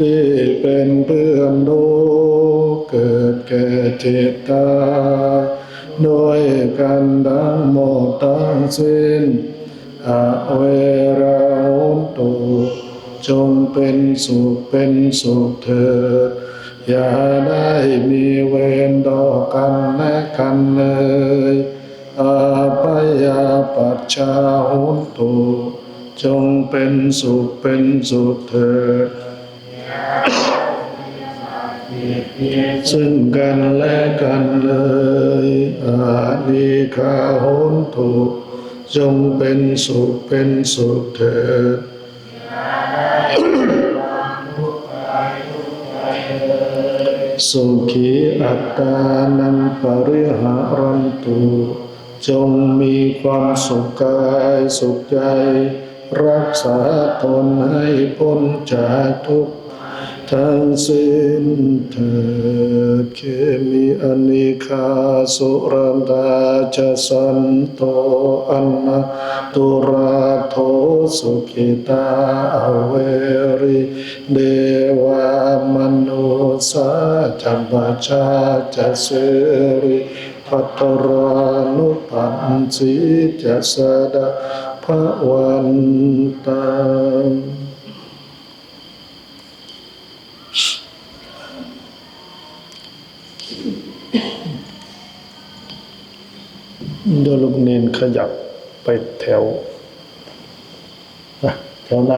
ดิเป็นเพื่อนโลกเกิดแก่เจ็บตายด้วยกันทั้งหมดทั้งสิ้นอาเวราหุนตุจงเป็นสุขเป็นสุขเถิดอย่าได้มีเวรต่อกันและกันเลยอาปยาปัจชาหุนตุจงเป็นสุขเป็นสุขเถิด ซึ่งกันและกันเลยอานิคาโหนตุจงเป็นสุขเป็นสุขเถิดสุขีอัตตานันปริหารันตุจงมีความสุขกายสุขใจ รักษาตนให้พ้นจากทุกข์ ทั้งสิ้นเถิดเคมีอนิคาสุรันตาจะสันโตอันนาตุราโทสุขิตาอเวริเดวามนุสาจัมปชาจะเสริพัตรานุปันสิจะสดาภวันตัง โดยลูกเนนขยับไปแถวแถวหน้า